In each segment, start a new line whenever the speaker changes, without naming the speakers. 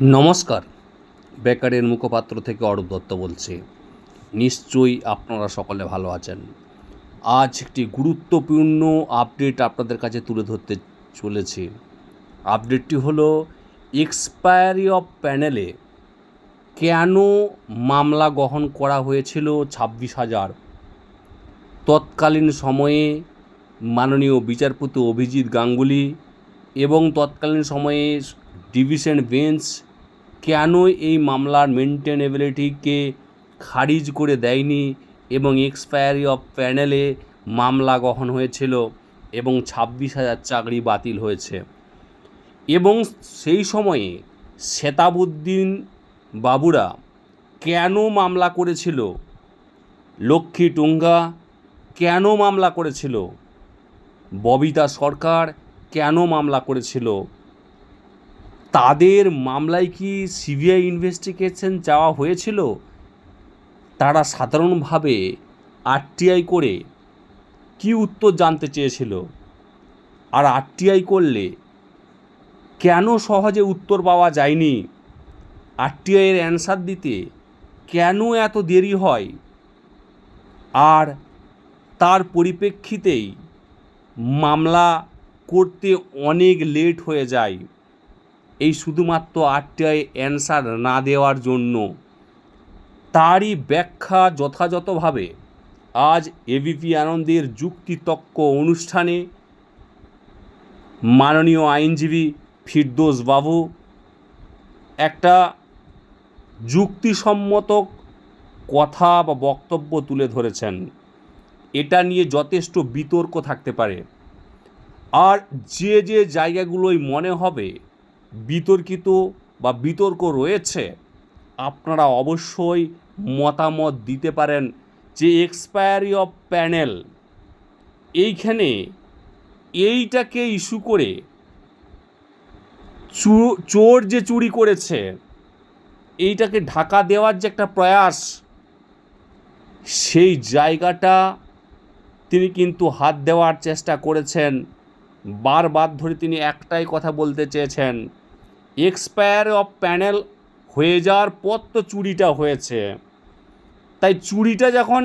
নমস্কার। বেকারের মুখপাত্র থেকে অরূপ দত্ত বলছি। নিশ্চয়ই আপনারা সকলে ভালো আছেন। আজ একটি গুরুত্বপূর্ণ আপডেট আপনাদের কাছে তুলে ধরতে চলেছি। আপডেটটি হলো এক্সপায়ারি অফ প্যানেলে কেন মামলা গ্রহণ করা হয়েছিল ছাব্বিশ হাজার? তৎকালীন সময়ে মাননীয় বিচারপতি অভিজিৎ গাঙ্গুলি এবং তৎকালীন সময়ে ডিভিশন বেঞ্চ কেন এই মামলার মেনটেনেবিলিটিকে খারিজ করে দেয়নি এবং এক্সপায়ারি অফ প্যানেলে মামলা গ্রহণ হয়েছিল এবং ছাব্বিশ হাজার চাকরি বাতিল হয়েছে। এবং সেই সময়ে শেতাবুদ্দিন বাবুরা কেন মামলা করেছিল? লক্ষ্মী টুঙ্গা কেন মামলা করেছিল? ববিতা সরকার কেন মামলা করেছিল? তাদের মামলায় কি সিবিআই ইনভেস্টিগেশন চাওয়া হয়েছিল? তারা সাধারণভাবে আরটিআই করে কি উত্তর জানতে চেয়েছিল? আর আরটিআই করলে কেন সহজে উত্তর পাওয়া যায়নি? আরটিআইয়ের অ্যান্সার দিতে কেন এত দেরি হয়? আর তার পরিপ্রেক্ষিতেই মামলা করতে অনেক লেট হয়ে যায়। এই শুধুমাত্র আরটিআই অ্যান্সার না দেওয়ার জন্য। তারই ব্যাখ্যা যথাযথভাবে আজ এবিপি আনন্দের যুক্তিতক্ক অনুষ্ঠানে মাননীয় আইনজীবী ফিরদোস বাবু একটা যুক্তিসম্মত কথা বা বক্তব্য তুলে ধরেছেন। এটা নিয়ে যথেষ্ট বিতর্ক থাকতে পারে। আর যে যে জায়গাগুলোই মনে হবে বিতর্কিত বা বিতর্ক রয়েছে, আপনারা অবশ্যই মতামত দিতে পারেন যে এক্সপায়ারি অফ প্যানেল এইখানে এইটাকে ইস্যু করে চোর যে চুরি করেছে, এইটাকে ঢাকা দেওয়ার যে একটা প্রয়াস, সেই জায়গাটা তিনি কিন্তু হাত দেওয়ার চেষ্টা করেছেন। বারবার ধরে তিনি একটাই কথা বলতে চেয়েছেন এক্সপায়ার অফ প্যানেল হয়ে যাওয়ার পর তো চুরিটা হয়েছে। তাই চুরিটা যখন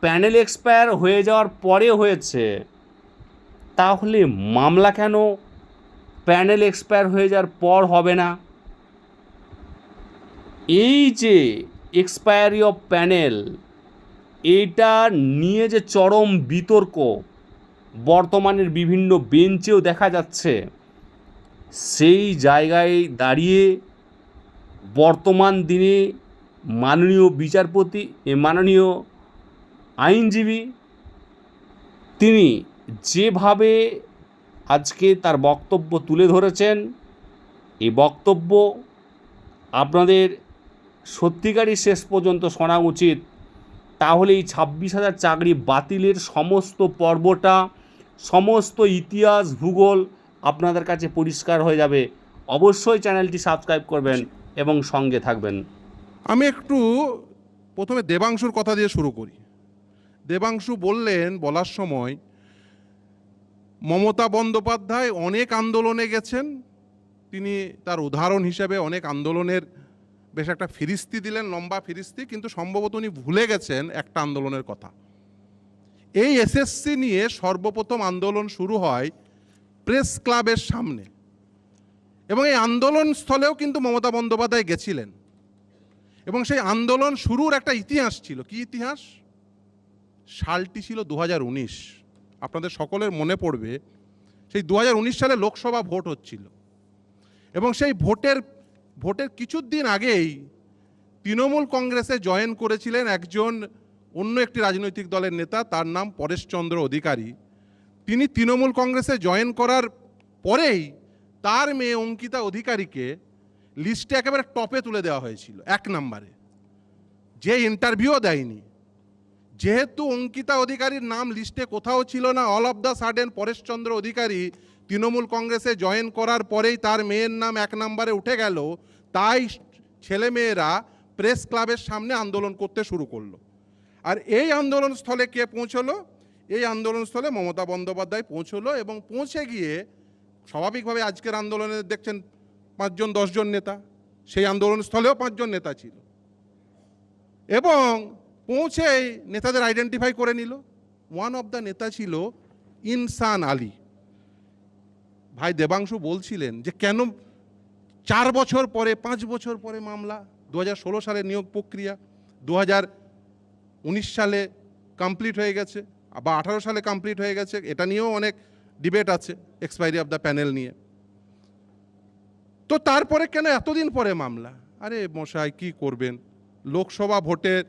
প্যানেল এক্সপায়ার হয়ে যাওয়ার পরে হয়েছে, তাহলে মামলা কেন প্যানেল এক্সপায়ার হয়ে যাওয়ার পর হবে না? এই যে এক্সপায়ারি অফ প্যানেল এটা নিয়ে যে চরম বিতর্ক বর্তমানের বিভিন্ন বেঞ্চেও দেখা যাচ্ছে, সেই জায়গায় দাঁড়িয়ে বর্তমান দিনে মাননীয় বিচারপতি, এ মাননীয় আইনজীবী, তিনি যেভাবে আজকে তার বক্তব্য তুলে ধরেছেন এই বক্তব্য আপনাদের সত্যিকারই শেষ পর্যন্ত শোনা উচিত। তাহলে এই ছাব্বিশ হাজার চাকরি বাতিলের সমস্ত পর্বটা সমস্ত ইতিহাস, ভূগোল আপনাদের কাছে পরিষ্কার হয়ে যাবে। অবশ্যই চ্যানেলটি সাবস্ক্রাইব করবেন এবং সঙ্গে থাকবেন।
আমি একটু প্রথমে দেবাংশুর কথা দিয়ে শুরু করি। দেবাংশু বললেন, বলার সময়, মমতা বন্দ্যোপাধ্যায় অনেক আন্দোলনে গেছেন। তিনি তার উদাহরণ হিসেবে অনেক আন্দোলনের বেশ একটা ফিরিস্তি দিলেন, লম্বা ফিরিস্তি, কিন্তু সম্ভবত উনি ভুলে গেছেন একটা আন্দোলনের কথা। এই এসএসসি নিয়ে সর্বপ্রথম আন্দোলন শুরু হয় প্রেস ক্লাবের সামনে। এবং এই আন্দোলন স্থলেও কিন্তু মমতা বন্দ্যোপাধ্যায় গেছিলেন। এবং সেই আন্দোলন শুরুর একটা ইতিহাস ছিল। কি ইতিহাস? সালটি ছিল দু হাজার উনিশ। আপনাদের সকলের মনে পড়বে, সেই দু হাজার উনিশ সালে লোকসভা ভোট হচ্ছিল। এবং সেই ভোটের ভোটের কিছুদিন আগেই তৃণমূল কংগ্রেসে জয়েন করেছিলেন একজন অন্য একটি রাজনৈতিক দলের নেতা, তার নাম পরেশচন্দ্র অধিকারী। তিনি তৃণমূল কংগ্রেসে জয়েন করার পরেই তার মেয়ে অঙ্কিতা অধিকারীকে লিস্টে একেবারে টপে তুলে দেওয়া হয়েছিল, এক নম্বরে। যে ইন্টারভিউও দেয়নি। যেহেতু অঙ্কিতা অধিকারীর নাম লিস্টে কোথাও ছিল না, all of the sudden Pareshchandra Adhikari Trinamool কংগ্রেসে জয়েন করার পরেই তার মেয়ের নাম এক নম্বরে উঠে গেল, তাই ছেলেমেয়েরা প্রেস ক্লাবের সামনে আন্দোলন করতে শুরু করল। আর এই আন্দোলন স্থলে কে পৌঁছলো? এই আন্দোলন স্থলে মমতা বন্দ্যোপাধ্যায় পৌঁছলো এবং পৌঁছে গিয়ে স্বাভাবিকভাবে আজকের আন্দোলনে দেখছেন পাঁচজন, দশজন নেতা। সেই আন্দোলন স্থলেও পাঁচজন নেতা ছিল। এবং পৌঁছেই নেতাদের আইডেন্টিফাই করে নিল। ওয়ান অফ দ্য নেতা ছিল ইনসান আলী। ভাই দেবাংশু বলছিলেন যে, কেন চার বছর পরে, পাঁচ বছর পরে মামলা? দু হাজার ষোলো সালে নিয়োগ প্রক্রিয়া দু হাজার উনিশ সালে কমপ্লিট হয়ে গেছে, বা আঠারো সালে কমপ্লিট হয়ে গেছে, এটা নিয়েও অনেক ডিবেট আছে এক্সপায়ারি অফ দ্য প্যানেল নিয়ে। তো তারপরে কেন এতদিন পরে মামলা? আরে মশাই, কি করবেন? লোকসভা ভোটের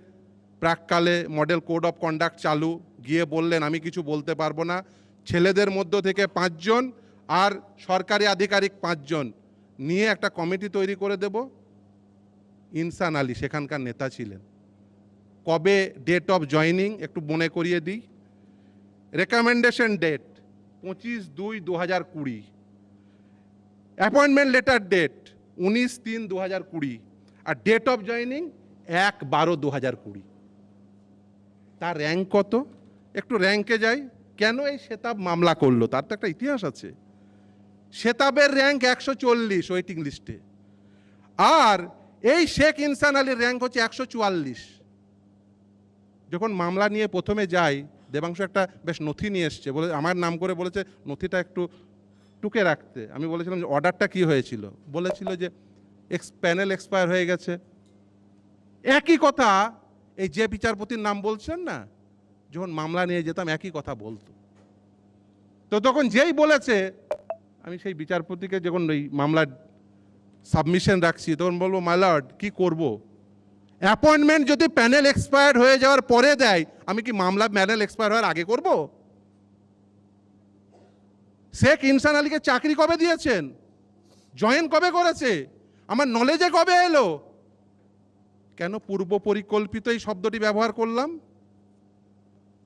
প্রাককালে মডেল কোড অফ কন্ডাক্ট চালু, গিয়ে বললেন, আমি কিছু বলতে পারব না। ছেলেদের মধ্য থেকে পাঁচজন আর সরকারি আধিকারিক পাঁচজন নিয়ে একটা কমিটি তৈরি করে দেব। ইনসান আলী, সেখানকার নেতা ছিলেন। কবে ডেট অফ জয়নিং একটু মনে করিয়ে দিই। রেকমেন্ডেশন ডেট পঁচিশ দুই দু হাজার কুড়ি। অ্যাপয়েন্টমেন্ট লেটার ডেট উনিশ তিন দু হাজার কুড়ি। আর ডেট অফ জয়নিং এক বারো দু হাজার কুড়ি। তার র্যাঙ্ক কত? একটু র্যাঙ্কে যাই। কেন এই সেতাব মামলা করল? তার তো একটা ইতিহাস আছে। সেতাবের র্যাঙ্ক একশো চল্লিশ ওয়েটিং লিস্টে। আর এই শেখ ইনসান আলীর র্যাঙ্ক হচ্ছে একশো চুয়াল্লিশ। যখন মামলা নিয়ে প্রথমে যাই, দেবাংশ একটা বেশ নথি নিয়ে এসছে, বলে আমার নাম করে বলেছে, নথিটা একটু টুকে রাখতে। আমি বলেছিলাম যে অর্ডারটা কি হয়েছিল? বলেছিল যে এক্স প্যানেল এক্সপায়ার হয়ে গেছে। একই কথা, এই যে বিচারপতির নাম বলছেন না, যখন মামলা নিয়ে যেতাম একই কথা বলতো। তো তখন যেই বলেছে, আমি সেই বিচারপতিকে যখন ওই মামলার সাবমিশন রাখছি, তখন বলব মাইলর্ড কি করব? অ্যাপয়েন্টমেন্ট যদি প্যানেল এক্সপায়ার্ড হয়ে যাওয়ার পরে দেয়, আমি কি মামলা প্যানেল এক্সপায়ার হওয়ার আগে করব? শেখ ইনসান আলীকে চাকরি কবে দিয়েছেন? জয়েন কবে করেছে? আমার নলেজে কবে এলো? কেন পূর্ব পরিকল্পিত এই শব্দটি ব্যবহার করলাম?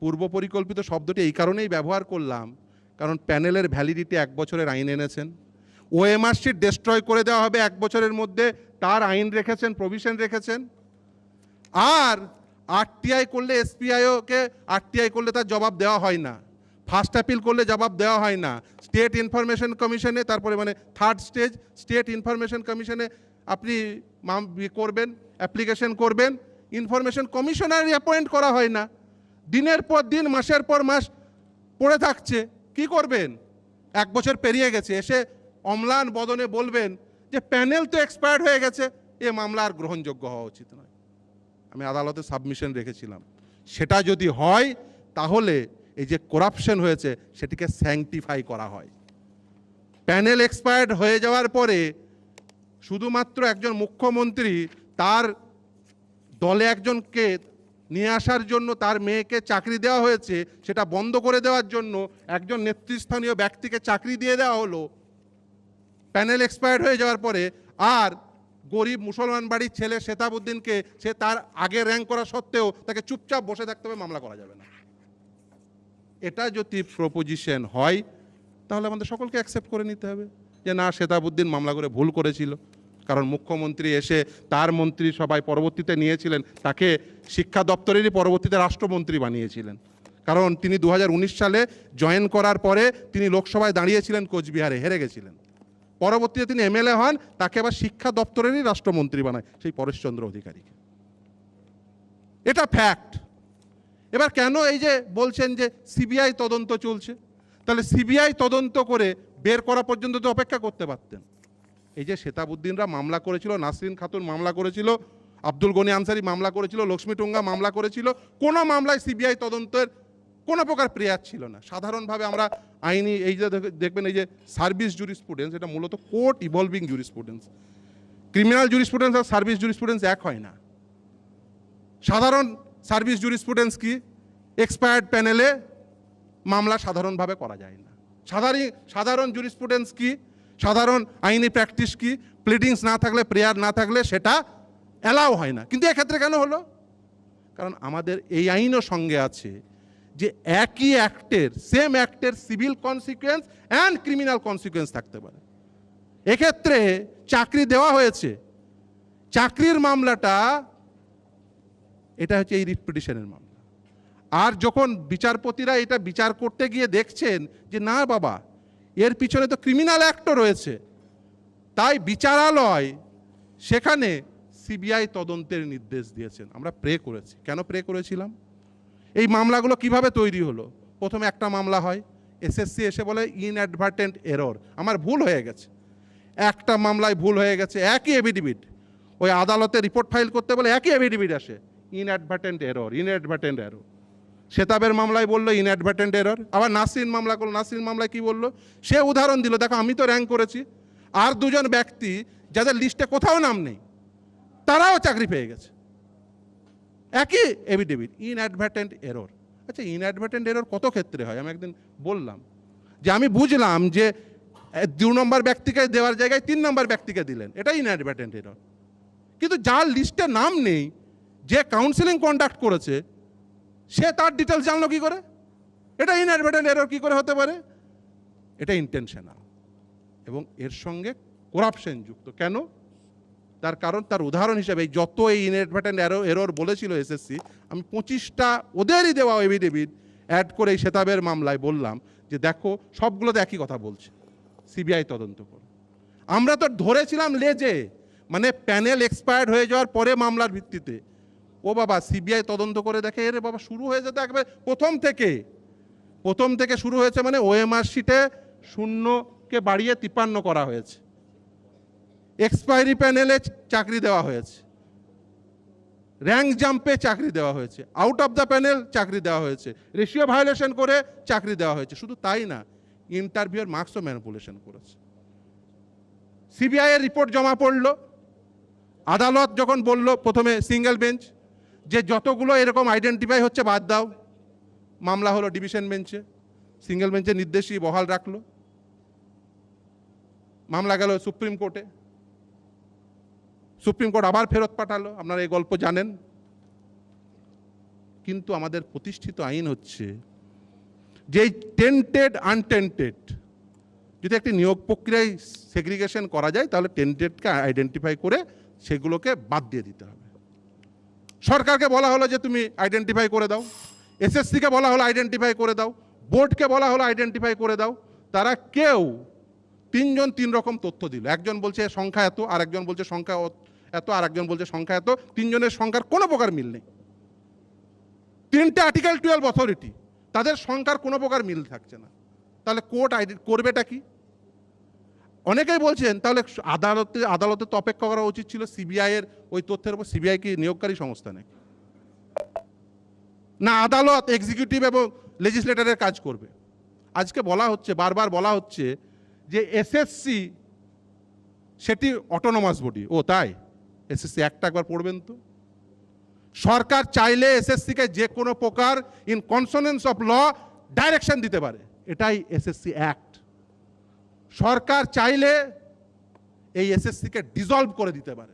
পূর্ব পরিকল্পিত শব্দটি এই কারণেই ব্যবহার করলাম, কারণ প্যানেলের ভ্যালিডিটি এক বছরের আইন এনেছেন। ওএমআর শিট ডেস্ট্রয় করে দেওয়া হবে এক বছরের মধ্যে, তার আইন রেখেছেন প্রভিশন রেখেছেন। আর আরটিআই করলে এসপিআইওকে আরটিআই করলে তার জবাব দেওয়া হয় না। ফার্স্ট অ্যাপিল করলে জবাব দেওয়া হয় না। স্টেট ইনফরমেশন কমিশনে তারপরে মানে থার্ড স্টেজ স্টেট ইনফরমেশন কমিশনে আপনি ইয়ে করবেন অ্যাপ্লিকেশন করবেন ইনফরমেশন কমিশনার অ্যাপয়েন্ট করা হয় না। দিনের পর দিন, মাসের পর মাস পড়ে থাকছে। কি করবেন? এক বছর পেরিয়ে গেছে। এসে অম্লান বদনে বলবেন যে প্যানেল তো এক্সপায়ার্ড হয়ে গেছে। এ মামলা আর গ্রহণযোগ্য হওয়া উচিত নয়। আমি আদালতে সাবমিশন রেখেছিলাম। সেটা যদি হয়, তাহলে এই যে করাপশন হয়েছে, সেটিকে স্যাংটিফাই করা হয়। প্যানেল এক্সপায়ার্ড হয়ে যাওয়ার পরে শুধুমাত্র একজন মুখ্যমন্ত্রী তার দলে একজনকে নিয়ে আসার জন্য তার মেয়েকে চাকরি দেওয়া হয়েছে, সেটা বন্ধ করে দেওয়ার জন্য একজন নেতৃস্থানীয় ব্যক্তিকে চাকরি দিয়ে দেওয়া হলো। প্যানেল এক্সপায়ার্ড হয়ে যাওয়ার পরে আর গরিব মুসলমান বাড়ির ছেলে শেতাবুদ্দিনকে সে তার আগে র্যাঙ্ক করা সত্ত্বেও তাকে চুপচাপ বসে থাকতে হবে, মামলা করা যাবে না। এটা যদি প্রপোজিশন হয়, তাহলে আমাদের সকলকে অ্যাকসেপ্ট করে নিতে হবে যে না শেতাবুদ্দিন মামলা করে ভুল করেছিল। কারণ মুখ্যমন্ত্রী এসে তার মন্ত্রী সবাই পরবর্তীতে নিয়েছিলেন, তাকে শিক্ষা দপ্তরেরই পরবর্তীতে রাষ্ট্রমন্ত্রী বানিয়েছিলেন। কারণ তিনি দু হাজার উনিশ সালে জয়েন করার পরে তিনি লোকসভায় দাঁড়িয়েছিলেন কোচবিহারে, হেরে গেছিলেন। পরবর্তীতে তিনি এমএলএ হন, তাকে আবার শিক্ষা দপ্তরেরই রাষ্ট্রমন্ত্রী বানায় সেই পরেশচন্দ্র অধিকারীকে। এটা ফ্যাক্ট এবার কেন এই যে বলছেন যে সিবিআই তদন্ত চলছে? তাহলে সিবিআই তদন্ত করে বের করা পর্যন্ত তো অপেক্ষা করতে পারতেন। এই যে শেতাবুদ্দিনরা মামলা করেছিল, নাসরিন খাতুন মামলা করেছিল, আব্দুল গনি আনসারি মামলা করেছিল লক্ষ্মী টুঙ্গা মামলা করেছিল, কোনো মামলায় সিবিআই তদন্তের কোনো প্রকার প্রেয়ার ছিল না। সাধারণভাবে আমরা আইনি এই যে দেখবেন এই যে সার্ভিস জুরিসপ্রুডেন্স এটা মূলত court evolving jurisprudence criminal jurisprudence আর সার্ভিস জুরিসপ্রুডেন্স এক হয় না। সাধারণ সার্ভিস জুরিসপ্রুডেন্স কি? এক্সপায়ার্ড প্যানেলে মামলা সাধারণভাবে করা যায় না। সাধারণ সাধারণ জুরিসপ্রুডেন্স কি? সাধারণ আইনি প্র্যাকটিস কি? প্লিডিংস না থাকলে প্রেয়ার না থাকলে সেটা অ্যালাও হয় না। কিন্তু এক্ষেত্রে কেন হলো? কারণ আমাদের এই আইনও সঙ্গে আছে যে একই অ্যাক্টের same অ্যাক্টের civil consequence and criminal consequence থাকতে পারে। এক্ষেত্রে চাকরি দেওয়া হয়েছে। চাকরির মামলাটা, এটা হচ্ছে এই রিট পিটিশনের মামলা। আর যখন বিচারপতিরা এটা বিচার করতে গিয়ে দেখছেন যে, না বাবা, এর পিছনে তো ক্রিমিনাল অ্যাক্টও রয়েছে। তাই বিচারালয় সেখানে সিবিআই তদন্তের নির্দেশ দিয়েছেন। আমরা প্রে করেছি। কেন প্রে করেছিলাম? এই মামলাগুলো কীভাবে তৈরি হলো? প্রথমে একটা মামলা হয়, এসএসসি এসে বলে ইনঅ্যাডভার্টেন্ট এরর আমার ভুল হয়ে গেছে। একটা মামলায় ভুল হয়ে গেছে, একই এভিডিভিট ওই আদালতে রিপোর্ট ফাইল করতে বলে একই এভিডিভিট আসে। ইনঅ্যাডভার্টেন্ট এরর ইনঅ্যাডভার্টেন্ট এরর সেতাবের মামলায় বলল ইনঅ্যাডভার্টেন্ট এরর আবার নাসরিন মামলা করল। নাসরিন মামলায় কি বলল? সে উদাহরণ দিল, দেখো আমি তো র্যাঙ্ক করেছি। আর দুজন ব্যক্তি, যাদের লিস্টে কোথাও নাম নেই, তারাও চাকরি পেয়ে গেছে। একই এভিডেভিট ইনঅ্যাডভার্টেন্ট এরর আচ্ছা ইনঅ্যাডভার্টেন্ট এরর কত ক্ষেত্রে হয়? আমি একদিন বললাম যে আমি বুঝলাম যে দু নম্বর ব্যক্তিকে দেওয়ার জায়গায় তিন নম্বর ব্যক্তিকে দিলেন। এটা ইনঅ্যাডভার্টেন্ট এরর কিন্তু যার লিস্টে নাম নেই, যে কাউন্সিলিং কন্ডাক্ট করেছে, সে তার ডিটেলস জানলো কি করে? এটা ইনঅ্যাডভার্টেন্ট এরর কি করে হতে পারে? এটা ইন্টেনশনাল এবং এর সঙ্গে করাপশন যুক্ত। কেন? তার কারণ, তার উদাহরণ হিসেবে যত এই ইনঅ্যাডভার্টেন্ট এরর এরর বলেছিল এসএসসি আমি পঁচিশটা ওদেরই দেওয়া এভিডেভিট অ্যাড করে এই সেতাবের মামলায় বললাম যে দেখো, সবগুলোতে একই কথা বলছে। সিবিআই তদন্ত করো। আমরা তো ধরেছিলাম লেজে মানে প্যানেল এক্সপায়ার্ড হয়ে যাওয়ার পরে মামলার ভিত্তিতে। ও বাবা সিবিআই তদন্ত করে দেখে, এরে বাবা, শুরু হয়ে যেতে একবার প্রথম থেকে। প্রথম থেকে শুরু হয়েছে মানে ওএমআর শিটে শূন্যকে বাড়িয়ে তিপ্পান্ন করা হয়েছে। এক্সপায়ারি প্যানেলে চাকরি দেওয়া হয়েছে। র্যাঙ্ক জাম্পে চাকরি দেওয়া হয়েছে। আউট অফ দ্য প্যানেল চাকরি দেওয়া হয়েছে। রেশিও ভায়োলেশন করে চাকরি দেওয়া হয়েছে। শুধু তাই না ইন্টারভিউর মার্কসও ম্যানিপুলেশন করেছে। সিবিআই এর রিপোর্ট জমা পড়ল। আদালত যখন বলল প্রথমে সিঙ্গেল বেঞ্চ যে যতগুলো এরকম আইডেন্টিফাই হচ্ছে বাদ দাও। মামলা হলো ডিভিশন বেঞ্চে সিঙ্গেল বেঞ্চের নির্দেশই বহাল রাখল। মামলা গেল সুপ্রিম কোর্টে সুপ্রিম কোর্ট আবার ফেরত পাঠালো, আপনারা এই গল্প জানেন। কিন্তু আমাদের প্রতিষ্ঠিত আইন হচ্ছে যে টেন্টেড, আনটেন্টেড, যদি একটি নিয়োগ প্রক্রিয়ায় সেগ্রিগেশন করা যায়, তাহলে টেন্টেডকে আইডেন্টিফাই করে সেগুলোকে বাদ দিয়ে দিতে হবে। সরকারকে বলা হলো যে তুমি আইডেন্টিফাই করে দাও, এসএসসিকে বলা হলো আইডেন্টিফাই করে দাও, বোর্ডকে বলা হলো আইডেন্টিফাই করে দাও, তারা কেউ তিনজন তিন রকম তথ্য দিল। একজন বলছে সংখ্যা এত আর একজন বলছে সংখ্যা এত আর একজন বলছে সংখ্যা এত, তিনজনের সংখ্যার কোনো প্রকার মিল নেই। তিনটে আর্টিকেল টুয়েলভ অথরিটি, তাদের সংখ্যার কোনো প্রকার মিল থাকছে না। তাহলে কোর্ট আইডি, করবেটা কি? অনেকেই বলছেন, তাহলে আদালতে আদালতে তো অপেক্ষা করা উচিত ছিল, সিবিআই এর ওই তথ্যের উপর, সিবিআই কি নিয়োগকারী সংস্থা নাকি? না, আদালত এক্সিকিউটিভ এবং লেজিসলেটরের কাজ করবে। আজকে বলা হচ্ছে, বারবার বলা হচ্ছে যে এসএসসি, সেটি অটোনোমাস বডি ও তাই? এসএসসি একটা একবার পড়বেন তো। সরকার চাইলে এসএসসিকে যে কোনো প্রকার in consonance of law direction দিতে পারে। এটাই এসএসসি অ্যাক্ট সরকার চাইলে এই এসএসসিকে ডিজলভ করে দিতে পারে।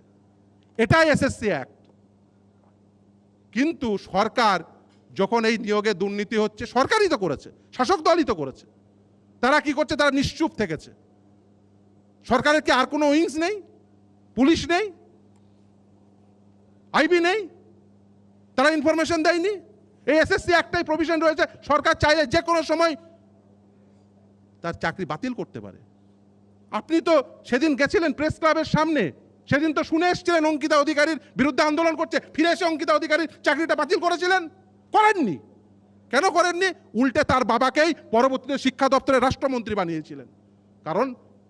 এটাই এসএসসি অ্যাক্ট কিন্তু সরকার যখন এই নিয়োগে দুর্নীতি হচ্ছে, সরকারই তো করেছে, শাসক দলই তো করেছে। তারা কি করছে? তারা নিশ্চুপ থেকেছে। সরকারের কি আর কোনো উইংস নেই? পুলিশ নেই? আইবি নেই? তারা ইনফরমেশন দেয়নি? এই এসএসসি একটাই প্রভিশন রয়েছে, সরকার চাইলে যে কোনো সময় তার চাকরি বাতিল করতে পারে। আপনি তো সেদিন গেছিলেন প্রেস ক্লাবের সামনে, সেদিন তো শুনে এসেছিলেন অঙ্কিতা অধিকারীর বিরুদ্ধে আন্দোলন করছে, ফিরে এসে অঙ্কিতা অধিকারীর চাকরিটা বাতিল করেছিলেন। করেননি। কেন করেননি? উল্টে তার বাবাকেই পরবর্তীতে শিক্ষা দপ্তরের রাষ্ট্রমন্ত্রী বানিয়েছিলেন। কারণ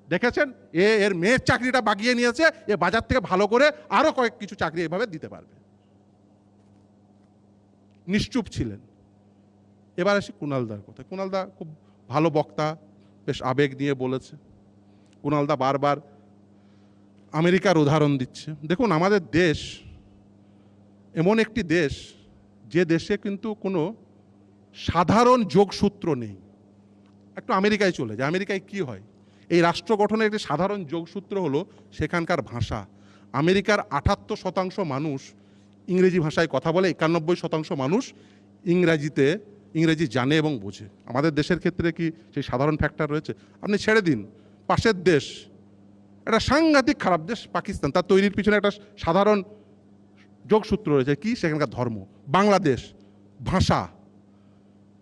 দেখেছেন? এ এর মেয়ের চাকরিটা বাগিয়ে নিয়েছে, এ বাজার থেকে ভালো করে আরও কয়েক কিছু চাকরি এভাবে দিতে পারবে। নিশ্চুপ ছিলেন। এবার আসি কুণালদার কথা কুণালদা খুব ভালো বক্তা, বেশ আবেগ নিয়ে বলেছে। কুণালদা বারবার আমেরিকার উদাহরণ দিচ্ছে। দেখুন, আমাদের দেশ এমন একটি দেশ, যে দেশে কিন্তু কোনো সাধারণ যোগসূত্র নেই। একটু আমেরিকায় চলে যায়। আমেরিকায় কি হয়? এই রাষ্ট্র গঠনের একটি সাধারণ যোগসূত্র হলো সেখানকার ভাষা। আমেরিকার আটাত্তর শতাংশ মানুষ ইংরেজি ভাষায় কথা বলে, একানব্বই শতাংশ মানুষ ইংরাজিতে, ইংরেজি জানে এবং বোঝে। আমাদের দেশের ক্ষেত্রে কি সেই সাধারণ ফ্যাক্টর রয়েছে? আপনি ছেড়ে দিন। পাশের দেশ, একটা সাংঘাতিক খারাপ দেশ, পাকিস্তান। তার তৈরির পিছনে একটা সাধারণ যোগসূত্র রয়েছে। কি? সেখানকার ধর্ম। বাংলাদেশ, ভাষা।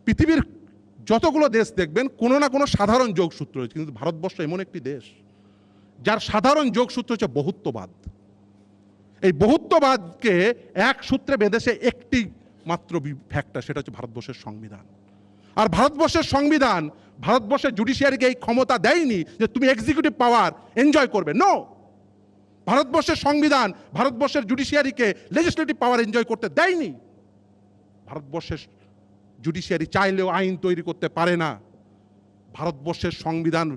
পৃথিবীর যতগুলো দেশ দেখবেন, কোনো না কোনো সাধারণ যোগসূত্র রয়েছে। কিন্তু ভারতবর্ষ এমন একটি দেশ, যার সাধারণ যোগসূত্র হচ্ছে বহুত্ববাদ। এই বহুত্ববাদকে এক সূত্রে বেঁধেছে একটি মাত্র ফ্যাক্টর সেটা হচ্ছে ভারতবর্ষের সংবিধান। আর ভারতবর্ষের সংবিধান, ভারতবর্ষের জুডিশিয়ারিকে এই ক্ষমতা দেয়নি যে তুমি এক্সিকিউটিভ পাওয়ার এনজয় করবে। নো ভারতবর্ষের সংবিধান, ভারতবর্ষের জুডিশিয়ারিকে লেজিসলেটিভ পাওয়ার এনজয় করতে দেয়নি। ভারতবর্ষের জুডিশিয়ারি চাইলেও আইন তৈরি করতে পারে না। ভারতবর্ষের সংবিধান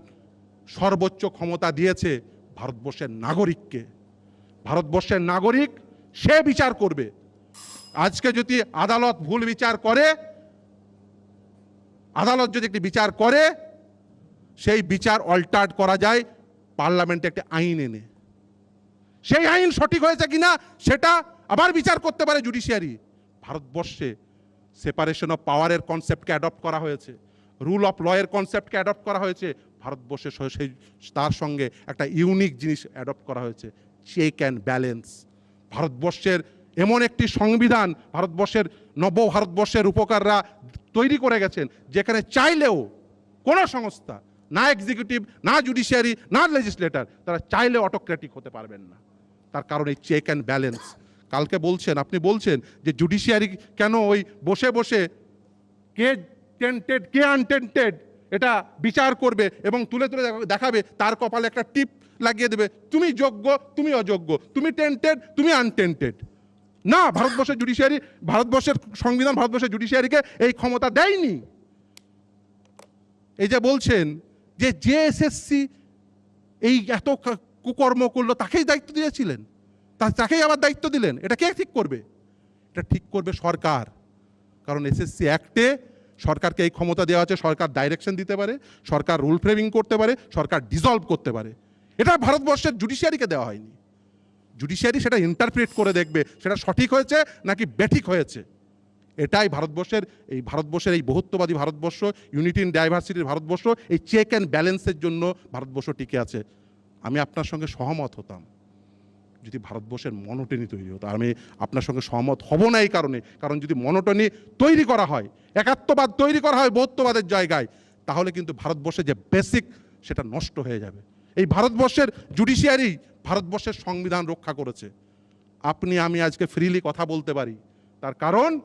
সর্বোচ্চ ক্ষমতা দিয়েছে ভারতবর্ষের নাগরিককে। ভারতবর্ষের নাগরিক সে বিচার করবে। আজকে যদি আদালত ভুল বিচার করে, আদালত যদি একটি বিচার করে, সেই বিচার অল্টার্ড করা যায়, পার্লামেন্টে একটি আইন এনে। সেই আইন সঠিক হয়েছে কিনা, সেটা আবার বিচার করতে পারে জুডিশিয়ারি ভারতবর্ষে সেপারেশন অফ পাওয়ারের কনসেপ্টকে অ্যাডপ্ট করা হয়েছে। রুল অফ লয়ের কনসেপ্টকে অ্যাডপ্ট করা হয়েছে। ভারতবর্ষে সেই তার সঙ্গে একটা ইউনিক জিনিস অ্যাডপ্ট করা হয়েছে। চেক অ্যান্ড ব্যালেন্স ভারতবর্ষের এমন একটি সংবিধান ভারতবর্ষের নব ভারতবর্ষের উপকাররা তৈরি করে গেছেন, যেখানে চাইলেও কোনো সংস্থা, না এক্সিকিউটিভ না জুডিশিয়ারি না লেজিসলেটর তারা চাইলে অটোক্রেটিক হতে পারবেন না। তার কারণ এই চেক অ্যান্ড ব্যালেন্স কালকে বলছেন, আপনি বলছেন যে জুডিশিয়ারি কেন ওই বসে বসে কে টেন্টেড কে আনটেন্টেড এটা বিচার করবে এবং তুলে তুলে দেখাবে, তার কপালে একটা টিপ লাগিয়ে দেবে। তুমি যোগ্য, তুমি অযোগ্য, তুমি টেন্টেড তুমি আনটেন্টেড না, ভারতবর্ষের জুডিশিয়ারি ভারতবর্ষের সংবিধান ভারতবর্ষের জুডিশিয়ারিকে এই ক্ষমতা দেয়নি। এই যে বলছেন যে যে এসএসসি এই এত কুকর্ম করল, তাকেই দায়িত্ব দিয়েছিলেন। তাকেই আবার দায়িত্ব দিলেন। এটা কে ঠিক করবে? এটা ঠিক করবে সরকার। কারণ এসএসসি অ্যাক্টে সরকারকে এই ক্ষমতা দেওয়া আছে, সরকার ডাইরেকশন দিতে পারে, সরকার রুল ফ্রেমিং করতে পারে, সরকার ডিসলভ করতে পারে। এটা ভারতবর্ষের জুডিশিয়ারিকে দেওয়া হয়নি। জুডিশিয়ারি সেটা ইন্টারপ্রেট করে দেখবে, সেটা সঠিক হয়েছে নাকি বেঠিক হয়েছে। এটাই ভারতবর্ষের, এই ভারতবর্ষের এই বহুত্ববাদী ভারতবর্ষ ইউনিটি ইন ডাইভার্সিটির ভারতবর্ষ, এই চেক অ্যান্ড ব্যালেন্সের জন্য ভারতবর্ষ টিকে আছে। আমি আপনার সঙ্গে সহমত হতাম। যদি ভারতবর্ষের মনোটনি তৈরি হতো, আমি আপনার সঙ্গে সহমত হব না এই কারণে। কারণ যদি মনোটনি তৈরি করা হয়, একাত্মবাদ তৈরি করা হয় বহুত্ববাদের জায়গায়, তাহলে কিন্তু ভারতবর্ষের যে বেসিক সেটা নষ্ট হয়ে যাবে। এই ভারতবর্ষের জুডিশিয়ারি ভারতবর্ষের সংবিধান রক্ষা করেছে। আপনি, আমি আজকে ফ্রিলি কথা বলতে পারি। তার কারণ,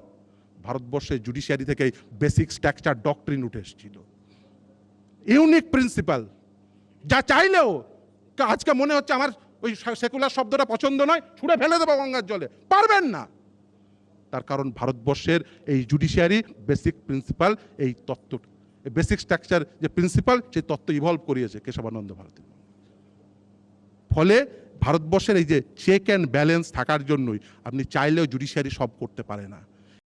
ভারতবর্ষের জুডিশিয়ারি থেকে বেসিক স্ট্রাকচার ডক্ট্রিন উঠে এসেছিল। ইউনিক প্রিন্সিপাল যা চাইলেও, আজকে মনে হচ্ছে আমার ওই সেকুলার শব্দটা পছন্দ নয়, ছুঁড়ে ফেলে দেবো গঙ্গার জলে। পারবেন না। তার কারণ ভারতবর্ষের এই জুডিশিয়ারি বেসিক প্রিন্সিপাল এই তত্ত্ব বেসিক স্ট্রাকচার যে প্রিন্সিপাল সেই তত্ত্ব ইভলভ করিয়েছে কেশবানন্দ ভারতী। ফলে ভারতবর্ষের এই যে চেক অ্যান্ড ব্যালেন্স থাকার জন্যই আপনি চাইলেও জুডিশিয়ারি সব করতে পারে না।